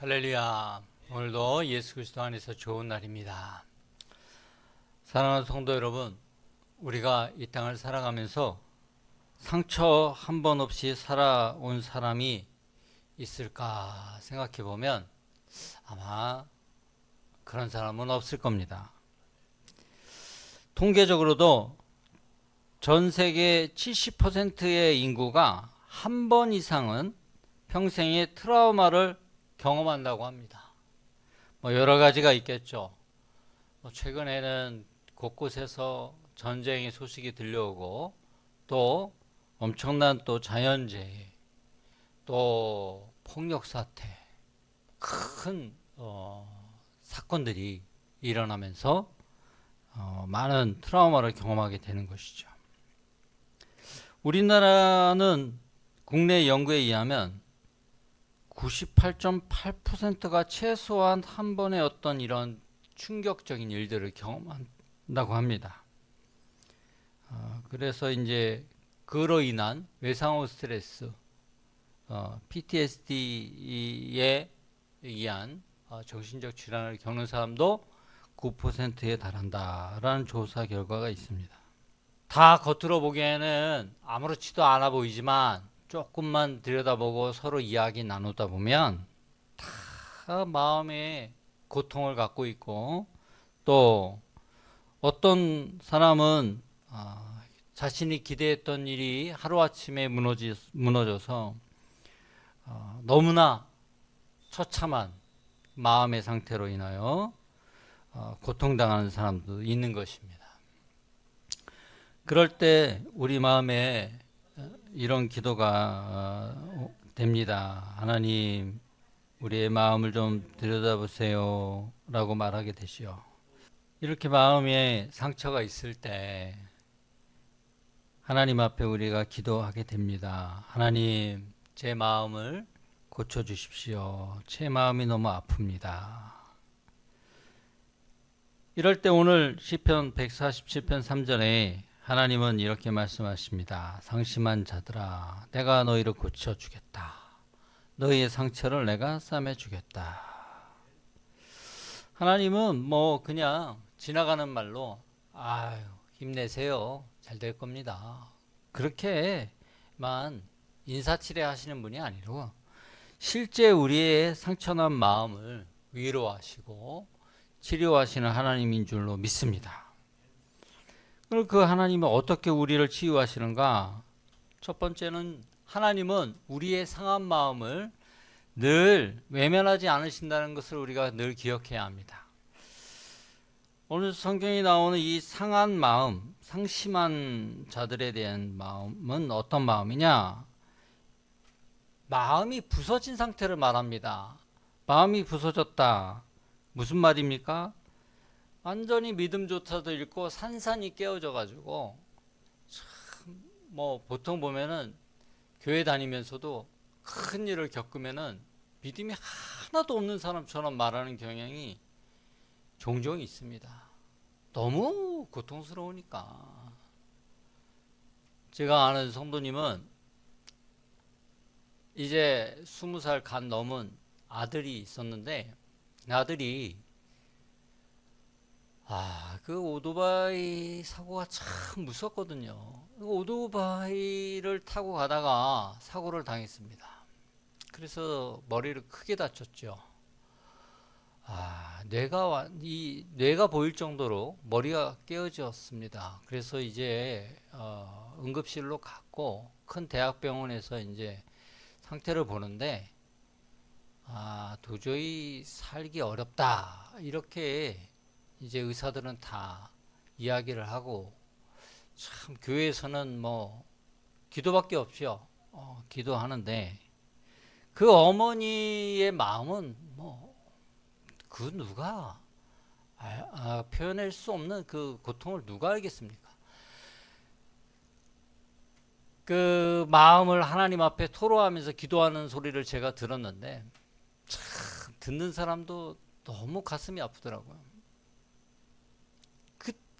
할렐루야. 오늘도 예수 그리스도 안에서 좋은 날입니다. 사랑하는 성도 여러분, 우리가 이 땅을 살아가면서 상처 한 번 없이 살아온 사람이 있을까 생각해 보면 아마 그런 사람은 없을 겁니다. 통계적으로도 전 세계 70%의 인구가 한 번 이상은 평생의 트라우마를 경험한다고 합니다. 뭐 여러 가지가 있겠죠. 뭐 최근에는 곳곳에서 전쟁의 소식이 들려오고 또 엄청난 또 자연재해, 또 폭력 사태, 큰 어, 사건들이 일어나면서 어, 많은 트라우마를 경험하게 되는 것이죠. 우리나라는 국내 연구에 의하면 98.8%가 최소한 한 번의 어떤 이런 충격적인 일들을 경험한다고 합니다. 어, 그래서 이제 그로 인한 외상후 스트레스, 어, PTSD에 의한 어, 정신적 질환을 겪는 사람도 9%에 달한다라는 조사 결과가 있습니다. 다 겉으로 보기에는 아무렇지도 않아 보이지만 조금만 들여다보고 서로 이야기 나누다 보면 다 마음에 고통을 갖고 있고 또 어떤 사람은 아, 자신이 기대했던 일이 하루아침에 무너지, 무너져서 어, 너무나 처참한 마음의 상태로 인하여 어, 고통당하는 사람도 있는 것입니다. 그럴 때 우리 마음에 이런 기도가 어, 됩니다. 하나님, 우리의 마음을 좀 들여다보세요. 라고 말하게 되시오. 이렇게 마음에 상처가 있을 때 하나님 앞에 우리가 기도하게 됩니다. 하나님, 제 마음을 고쳐 주십시오. 제 마음이 너무 아픕니다. 이럴 때 오늘 시편 147편 3절에 하나님은 이렇게 말씀하십니다. 상심한 자들아, 내가 너희를 고쳐 주겠다. 너희의 상처를 내가 싸매 주겠다. 하나님은 뭐 그냥 지나가는 말로 아유, 힘내세요. 잘 될 겁니다. 그렇게만 인사치레 하시는 분이 아니고 실제 우리의 상처난 마음을 위로하시고 치료하시는 하나님인 줄로 믿습니다. 그 하나님은 어떻게 우리를 치유하시는가? 첫 번째는 하나님은 우리의 상한 마음을 늘 외면하지 않으신다는 것을 우리가 늘 기억해야 합니다. 오늘 성경에 나오는 이 상한 마음, 상심한 자들에 대한 마음은 어떤 마음이냐? 마음이 부서진 상태를 말합니다. 마음이 부서졌다. 무슨 말입니까? 완전히 믿음조차도 잃고 산산이 깨어져 가지고 참 뭐 보통 보면은 교회 다니면서도 큰 일을 겪으면은 믿음이 하나도 없는 사람처럼 말하는 경향이 종종 있습니다. 너무 고통스러우니까. 제가 아는 성도님은 이제 스무 살 간 넘은 아들이 있었는데 아들이 아, 그 오토바이 사고가 참 무섭거든요. 그 오토바이를 타고 가다가 사고를 당했습니다. 그래서 머리를 크게 다쳤죠. 아, 뇌가 완- 이 뇌가 보일 정도로 머리가 깨어졌습니다. 그래서 이제 어, 응급실로 갔고 큰 대학병원에서 이제 상태를 보는데 아, 도저히 살기 어렵다. 이렇게 이제 의사들은 다 이야기를 하고 참 교회에서는 뭐 기도밖에 없죠. 어, 기도하는데 그 어머니의 마음은 뭐 그 누가 아, 아, 표현할 수 없는 그 고통을 누가 알겠습니까? 그 마음을 하나님 앞에 토로하면서 기도하는 소리를 제가 들었는데 참 듣는 사람도 너무 가슴이 아프더라고요.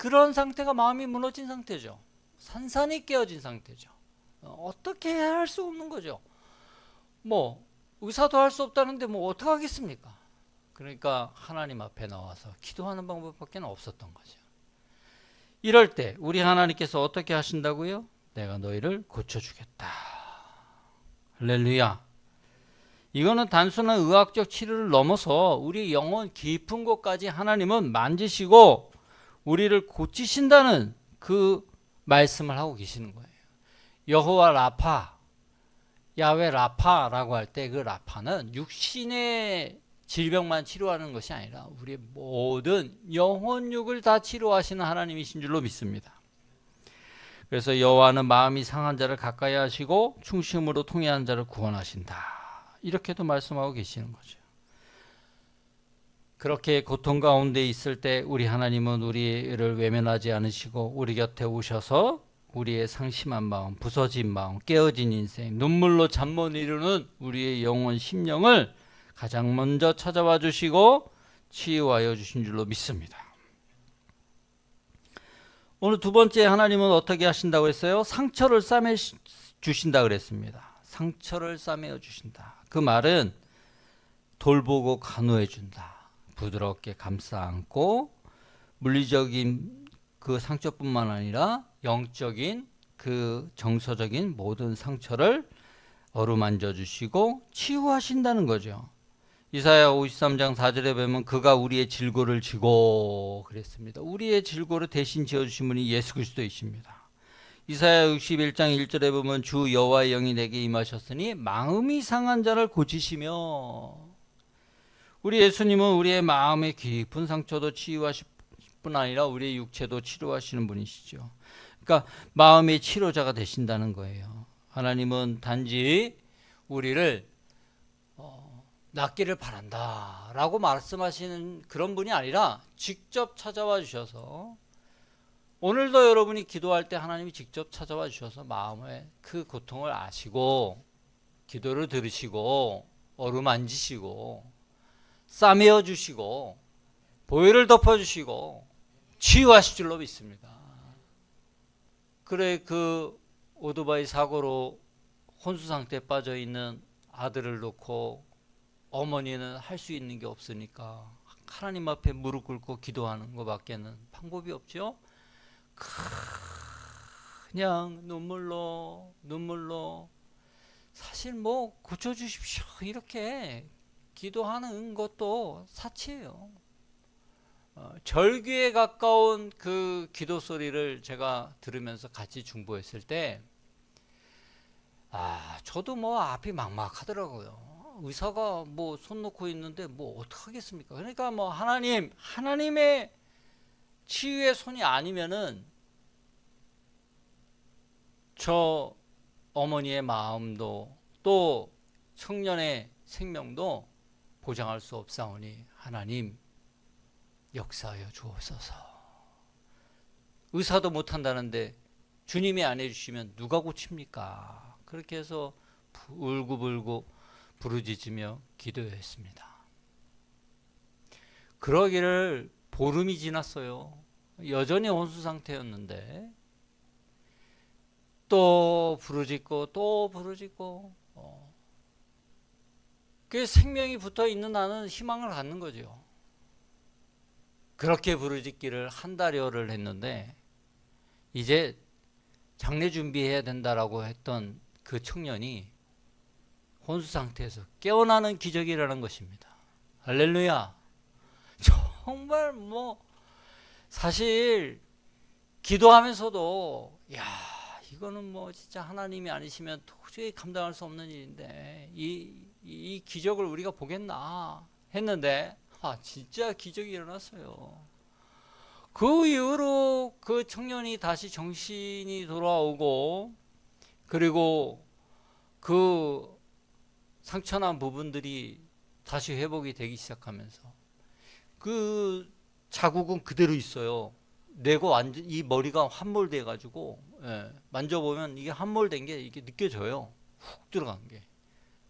그, 그런 상태가 마음이 무너진 상태죠. 산산이 깨어진 상태죠. 어, 어떻게 해야 할 수 없는 거죠. 뭐 의사도 할 수 없다는데 뭐 어떡하겠습니까? 그러니까 하나님 앞에 나와서 기도하는 방법밖에 없었던 거죠. 이럴 때 우리 하나님께서 어떻게 하신다고요? 내가 너희를 고쳐주겠다. 할렐루야. 이거는 단순한 의학적 치료를 넘어서 우리 영혼 깊은 곳까지 하나님은 만지시고 우리를 고치신다는 그 말씀을 하고 계시는 거예요. 여호와 라파, 야외 라파라고 할 때 그 라파는 육신의 질병만 치료하는 것이 아니라 우리의 모든 영혼육을 다 치료하시는 하나님이신 줄로 믿습니다. 그래서 여호와는 마음이 상한 자를 가까이 하시고 충심으로 통해한 자를 구원하신다. 이렇게도 말씀하고 계시는 거죠. 그렇게 고통 가운데 있을 때 우리 하나님은 우리를 외면하지 않으시고 우리 곁에 오셔서 우리의 상심한 마음, 부서진 마음, 깨어진 인생, 눈물로 잠 못 이루는 우리의 영혼 심령을 가장 먼저 찾아와 주시고 치유하여 주신 줄로 믿습니다. 오늘 두 번째 하나님은 어떻게 하신다고 했어요? 상처를 싸매 주신다 그랬습니다. 상처를 싸매어 주신다. 그 말은 돌보고 간호해 준다. 부드럽게 감싸 안고 물리적인 그 상처뿐만 아니라 영적인 그 정서적인 모든 상처를 어루만져 주시고 치유하신다는 거죠. 이사야 53장 4절에 보면 그가 우리의 질고를 지고 그랬습니다. 우리의 질고를 대신 지어 주신 분이 예수 그리스도이십니다. 이사야 61장 1절에 보면 주 여호와의 영이 내게 임하셨으니 마음이 상한 자를 고치시며 우리 예수님은 우리의 마음의 깊은 상처도 치유하실 뿐 아니라 우리의 육체도 치료하시는 분이시죠. 그러니까 마음의 치료자가 되신다는 거예요. 하나님은 단지 우리를 어, 낫기를 바란다라고 말씀하시는 그런 분이 아니라 직접 찾아와 주셔서 오늘도 여러분이 기도할 때 하나님이 직접 찾아와 주셔서 마음의 그 고통을 아시고 기도를 들으시고 어루만지시고 싸매어 주시고 보혈을 덮어 주시고 치유하실 줄로 믿습니다. 그래 그 오토바이 사고로 혼수 상태에 빠져 있는 아들을 놓고 어머니는 할 수 있는 게 없으니까 하나님 앞에 무릎 꿇고 기도하는 것밖에는 방법이 없죠. 그냥 눈물로 눈물로 사실 뭐 고쳐 주십시오 이렇게 기도하는 것도 사치예요. 어, 절규에 가까운 그 기도 소리를 제가 들으면서 같이 중보했을 때, 아, 저도 뭐 앞이 막막하더라고요. 의사가 뭐 손 놓고 있는데 뭐 어떡하겠습니까? 그러니까 뭐 하나님, 하나님의 치유의 손이 아니면은 저 어머니의 마음도 또 청년의 생명도 보장할 수 없사오니 하나님 역사하여 주옵소서. 의사도 못한다는데 주님이 안 해주시면 누가 고칩니까? 그렇게 해서 울고불고 부르짖으며 기도했습니다. 그러기를 보름이 지났어요. 여전히 혼수 상태였는데 또 부르짖고 또 부르짖고 어. 그 생명이 붙어 있는 나는 희망을 갖는 거죠. 그렇게 부르짖기를 한 달여를 했는데 이제 장례 준비해야 된다라고 했던 그 청년이 혼수 상태에서 깨어나는 기적이라는 것입니다. 할렐루야. 정말 뭐 사실 기도하면서도 야 이거는 뭐 진짜 하나님이 아니시면 도저히 감당할 수 없는 일인데 이, 이 기적을 우리가 보겠나 했는데 아 진짜 기적이 일어났어요. 그 이후로 그 청년이 다시 정신이 돌아오고 그리고 그 상처난 부분들이 다시 회복이 되기 시작하면서 그 자국은 그대로 있어요. 내고 완전 이 머리가 함몰돼 가지고 예, 만져보면 이게 함몰된 게 이게 느껴져요. 훅 들어간 게.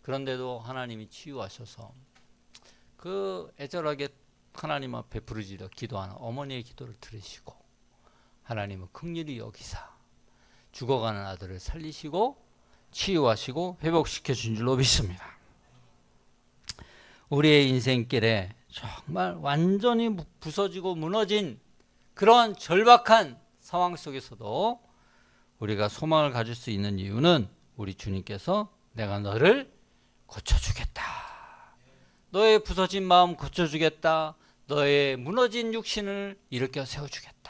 그런데도 하나님이 치유하셔서 그 애절하게 하나님 앞에 부르짖어 기도하는 어머니의 기도를 들으시고 하나님은 극률이 여기사 죽어가는 아들을 살리시고 치유하시고 회복시켜 준 줄로 믿습니다. 우리의 인생길에 정말 완전히 부서지고 무너진 그런 절박한 상황 속에서도 우리가 소망을 가질 수 있는 이유는 우리 주님께서 내가 너를 고쳐주겠다. 너의 부서진 마음 고쳐주겠다. 너의 무너진 육신을 일으켜 세워주겠다.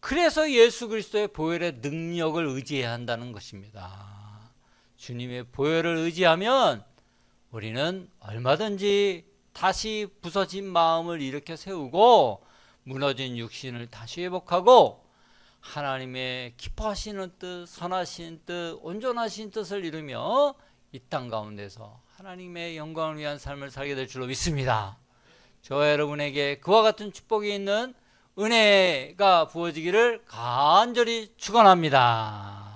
그래서 예수 그리스도의 보혈의 능력을 의지해야 한다는 것입니다. 주님의 보혈을 의지하면 우리는 얼마든지 다시 부서진 마음을 일으켜 세우고 무너진 육신을 다시 회복하고 하나님의 기뻐하시는 뜻, 선하신 뜻, 온전하신 뜻을 이루며 이 땅 가운데서 하나님의 영광을 위한 삶을 살게 될 줄로 믿습니다. 저와 여러분에게 그와 같은 축복이 있는 은혜가 부어지기를 간절히 축원합니다.